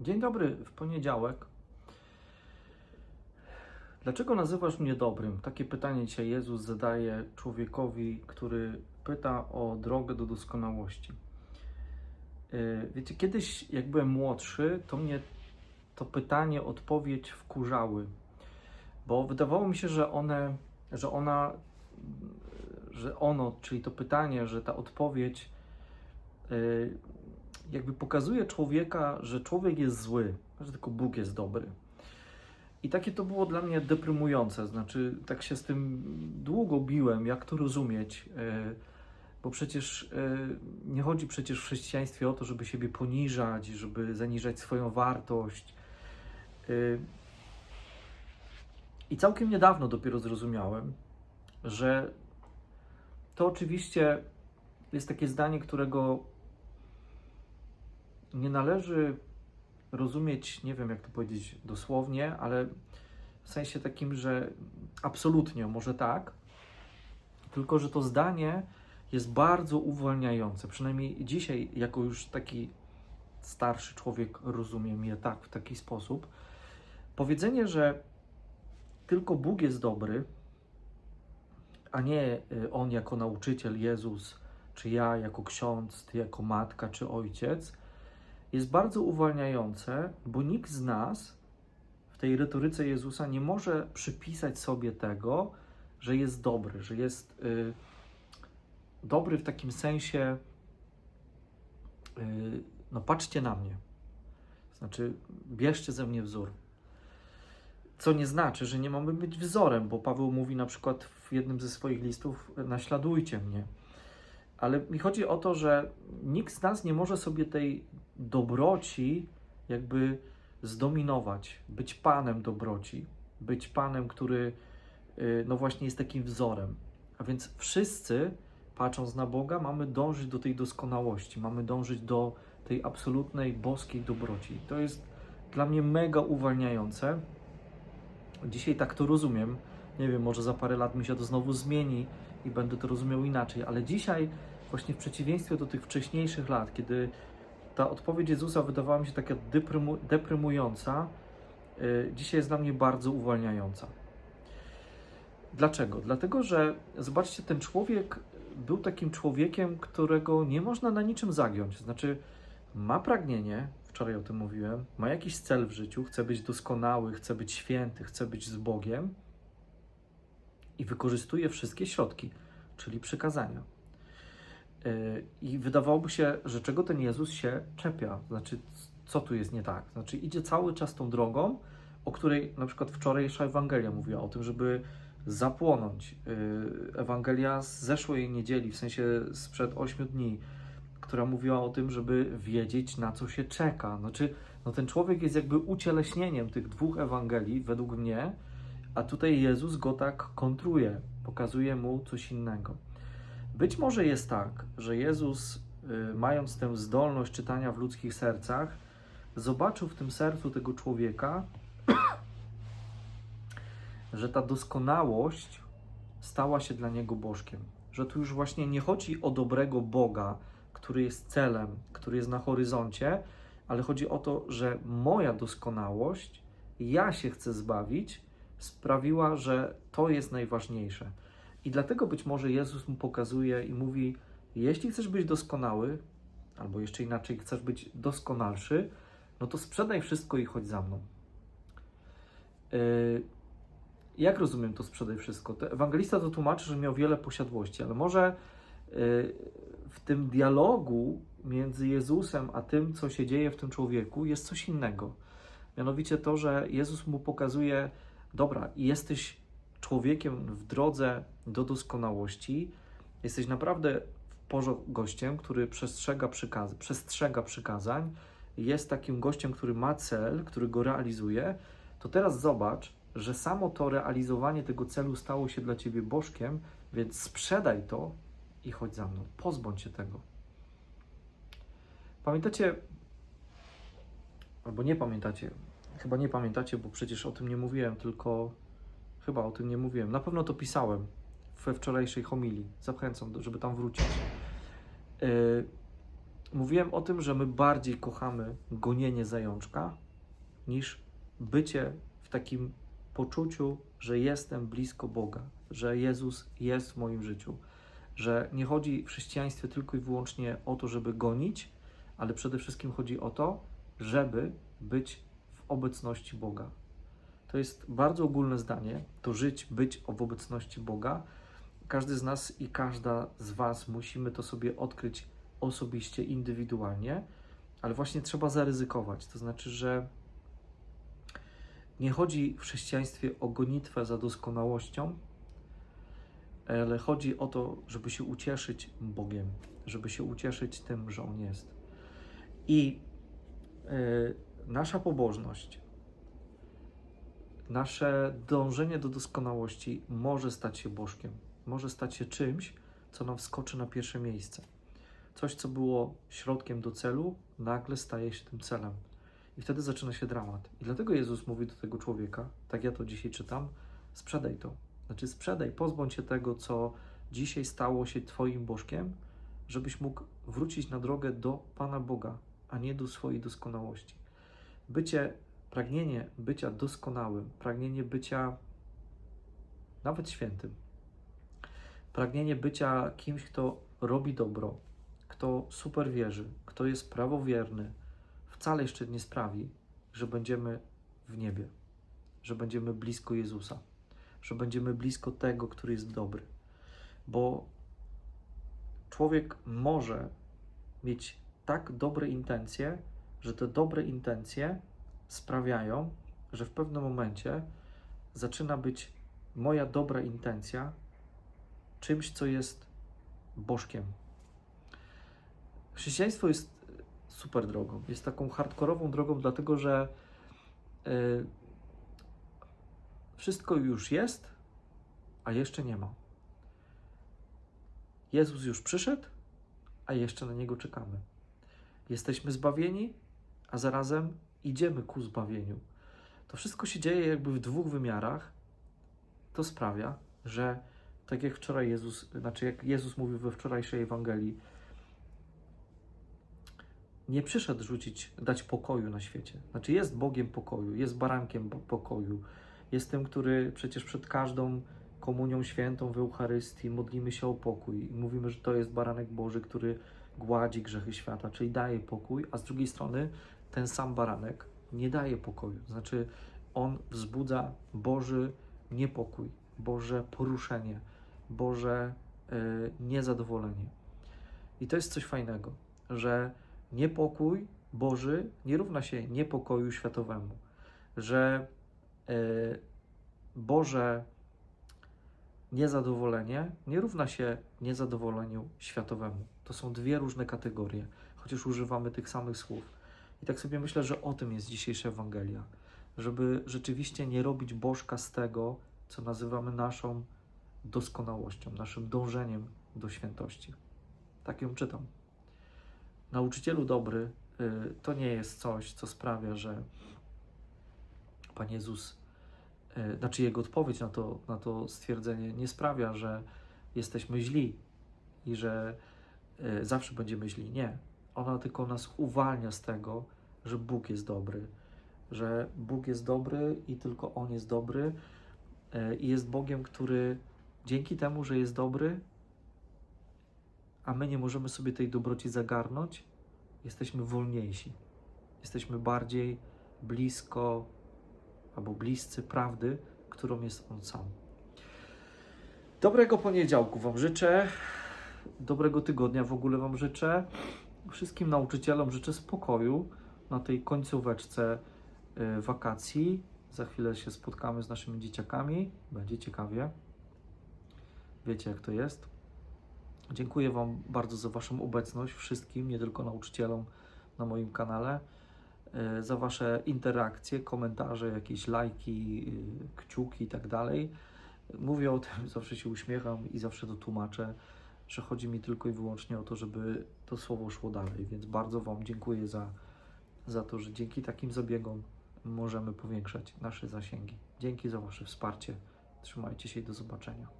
Dzień dobry, w poniedziałek. Dlaczego nazywasz mnie dobrym? Takie pytanie dzisiaj Jezus zadaje człowiekowi, który pyta o drogę do doskonałości. Yy, Wiecie, kiedyś jak byłem młodszy, to mnie to pytanie, odpowiedź wkurzały, bo wydawało mi się, że one, że ona, że ono, czyli to pytanie, że ta odpowiedź yy, jakby pokazuje człowieka, że człowiek jest zły, że tylko Bóg jest dobry. I takie to było dla mnie deprymujące, znaczy tak się z tym długo biłem, jak to rozumieć, e, bo przecież e, nie chodzi przecież w chrześcijaństwie o to, żeby siebie poniżać, żeby zaniżać swoją wartość. E, I całkiem niedawno dopiero zrozumiałem, że to oczywiście jest takie zdanie, którego nie należy rozumieć, nie wiem jak to powiedzieć dosłownie, ale w sensie takim, że absolutnie, może tak, tylko że to zdanie jest bardzo uwalniające. Przynajmniej dzisiaj, jako już taki starszy człowiek, rozumiem je tak, w taki sposób. Powiedzenie, że tylko Bóg jest dobry, a nie y, On jako nauczyciel, Jezus, czy ja jako ksiądz, ty jako matka, czy ojciec, jest bardzo uwalniające, bo nikt z nas w tej retoryce Jezusa nie może przypisać sobie tego, że jest dobry, że jest y, dobry w takim sensie, y, no patrzcie na mnie, znaczy bierzcie ze mnie wzór. Co nie znaczy, że nie mamy być wzorem, bo Paweł mówi na przykład w jednym ze swoich listów: naśladujcie mnie. Ale mi chodzi o to, że nikt z nas nie może sobie tej dobroci jakby zdominować, być panem dobroci, być panem, który y, no właśnie jest takim wzorem. A więc wszyscy, patrząc na Boga, mamy dążyć do tej doskonałości, mamy dążyć do tej absolutnej boskiej dobroci. To jest dla mnie mega uwalniające. Dzisiaj tak to rozumiem. Nie wiem, może za parę lat mi się to znowu zmieni i będę to rozumiał inaczej, ale dzisiaj, właśnie w przeciwieństwie do tych wcześniejszych lat, kiedy ta odpowiedź Jezusa wydawała mi się taka deprymu, deprymująca, yy, dzisiaj jest dla mnie bardzo uwalniająca. Dlaczego? Dlatego, że zobaczcie, ten człowiek był takim człowiekiem, którego nie można na niczym zagiąć. Znaczy, ma pragnienie, wczoraj o tym mówiłem, ma jakiś cel w życiu, chce być doskonały, chce być święty, chce być z Bogiem i wykorzystuje wszystkie środki, czyli przykazania. Yy, I wydawałoby się, że czego ten Jezus się czepia? Znaczy, co tu jest nie tak? Znaczy, idzie cały czas tą drogą, o której na przykład wczorajsza Ewangelia mówiła o tym, żeby zapłonąć. Yy, Ewangelia z zeszłej niedzieli, w sensie sprzed 8 dni, która mówiła o tym, żeby wiedzieć, na co się czeka. Znaczy, no ten człowiek jest jakby ucieleśnieniem tych dwóch Ewangelii, według mnie, a tutaj Jezus go tak kontruje, pokazuje mu coś innego. Być może jest tak, że Jezus, y, mając tę zdolność czytania w ludzkich sercach, zobaczył w tym sercu tego człowieka, że ta doskonałość stała się dla niego bożkiem. Że tu już właśnie nie chodzi o dobrego Boga, który jest celem, który jest na horyzoncie, ale chodzi o to, że moja doskonałość, ja się chcę zbawić, sprawiła, że to jest najważniejsze. I dlatego być może Jezus mu pokazuje i mówi: Jeśli chcesz być doskonały, albo jeszcze inaczej, chcesz być doskonalszy, no to sprzedaj wszystko i chodź za mną. Yy, jak rozumiem to sprzedaj wszystko? Ewangelista to tłumaczy, że miał wiele posiadłości, ale może yy, w tym dialogu między Jezusem a tym, co się dzieje w tym człowieku, jest coś innego. Mianowicie to, że Jezus mu pokazuje, dobra, jesteś człowiekiem w drodze do doskonałości, jesteś naprawdę w porządku gościem, który przestrzega, przykaz przestrzega przykazań, jest takim gościem, który ma cel, który go realizuje, to teraz zobacz, że samo to realizowanie tego celu stało się dla ciebie bożkiem, więc sprzedaj to i chodź za mną. Pozbądź się tego. Pamiętacie, albo nie pamiętacie, chyba nie pamiętacie, bo przecież o tym nie mówiłem, tylko chyba o tym nie mówiłem. Na pewno to pisałem we wczorajszej homilii. Zachęcam, żeby tam wrócić. Yy, mówiłem o tym, że my bardziej kochamy gonienie zajączka niż bycie w takim poczuciu, że jestem blisko Boga, że Jezus jest w moim życiu, że nie chodzi w chrześcijaństwie tylko i wyłącznie o to, żeby gonić, ale przede wszystkim chodzi o to, żeby być obecności Boga. To jest bardzo ogólne zdanie, to żyć, być w obecności Boga. Każdy z nas i każda z Was musimy to sobie odkryć osobiście, indywidualnie, ale właśnie trzeba zaryzykować. To znaczy, że nie chodzi w chrześcijaństwie o gonitwę za doskonałością, ale chodzi o to, żeby się ucieszyć Bogiem, żeby się ucieszyć tym, że On jest. I y, nasza pobożność, nasze dążenie do doskonałości może stać się bożkiem, może stać się czymś, co nam wskoczy na pierwsze miejsce. Coś, co było środkiem do celu, nagle staje się tym celem. I wtedy zaczyna się dramat. I dlatego Jezus mówi do tego człowieka, tak ja to dzisiaj czytam, sprzedaj to. Znaczy sprzedaj, pozbądź się tego, co dzisiaj stało się Twoim bożkiem, żebyś mógł wrócić na drogę do Pana Boga, a nie do swojej doskonałości. Bycie, pragnienie bycia doskonałym, pragnienie bycia nawet świętym, pragnienie bycia kimś, kto robi dobro, kto super wierzy, kto jest prawowierny, wcale jeszcze nie sprawi, że będziemy w niebie, że będziemy blisko Jezusa, że będziemy blisko tego, który jest dobry. Bo człowiek może mieć tak dobre intencje, że te dobre intencje sprawiają, że w pewnym momencie zaczyna być moja dobra intencja czymś, co jest bożkiem. Chrześcijaństwo jest super drogą. Jest taką hardkorową drogą, dlatego że y, wszystko już jest, a jeszcze nie ma. Jezus już przyszedł, a jeszcze na niego czekamy. Jesteśmy zbawieni, a zarazem idziemy ku zbawieniu. To wszystko się dzieje jakby w dwóch wymiarach. To sprawia, że tak jak wczoraj Jezus, znaczy jak Jezus mówił we wczorajszej Ewangelii, nie przyszedł rzucić, dać pokoju na świecie. Znaczy jest Bogiem pokoju, jest barankiem pokoju, jest tym, który przecież przed każdą komunią świętą w Eucharystii modlimy się o pokój i mówimy, że to jest baranek Boży, który gładzi grzechy świata, czyli daje pokój, a z drugiej strony ten sam baranek nie daje pokoju. Znaczy on wzbudza Boży niepokój, Boże poruszenie, Boże y, niezadowolenie. I to jest coś fajnego, że niepokój Boży nie równa się niepokoju światowemu, że e, Boże niezadowolenie nie równa się niezadowoleniu światowemu. To są dwie różne kategorie, chociaż używamy tych samych słów. I tak sobie myślę, że o tym jest dzisiejsza Ewangelia, żeby rzeczywiście nie robić bożka z tego, co nazywamy naszą doskonałością, naszym dążeniem do świętości. Tak ją czytam. Nauczycielu dobry y, to nie jest coś, co sprawia, że Pan Jezus, y, znaczy Jego odpowiedź na to, na to stwierdzenie nie sprawia, że jesteśmy źli i że zawsze będziemy źli. Nie. Ona tylko nas uwalnia z tego, że Bóg jest dobry, że Bóg jest dobry i tylko On jest dobry y, i jest Bogiem, który dzięki temu, że jest dobry, a my nie możemy sobie tej dobroci zagarnąć, jesteśmy wolniejsi. Jesteśmy bardziej blisko albo bliscy prawdy, którą jest On sam. Dobrego poniedziałku Wam życzę. Dobrego tygodnia w ogóle Wam życzę. Wszystkim nauczycielom życzę spokoju na tej końcóweczce y, wakacji. Za chwilę się spotkamy z naszymi dzieciakami. Będzie ciekawie. Wiecie, jak to jest. Dziękuję Wam bardzo za Waszą obecność, wszystkim, nie tylko nauczycielom na moim kanale, e, za Wasze interakcje, komentarze, jakieś lajki, y, kciuki i tak dalej. Mówię o tym, zawsze się uśmiecham i zawsze to tłumaczę, że chodzi mi tylko i wyłącznie o to, żeby to słowo szło dalej, więc bardzo Wam dziękuję za, za to, że dzięki takim zabiegom możemy powiększać nasze zasięgi. Dzięki za Wasze wsparcie. Trzymajcie się i do zobaczenia.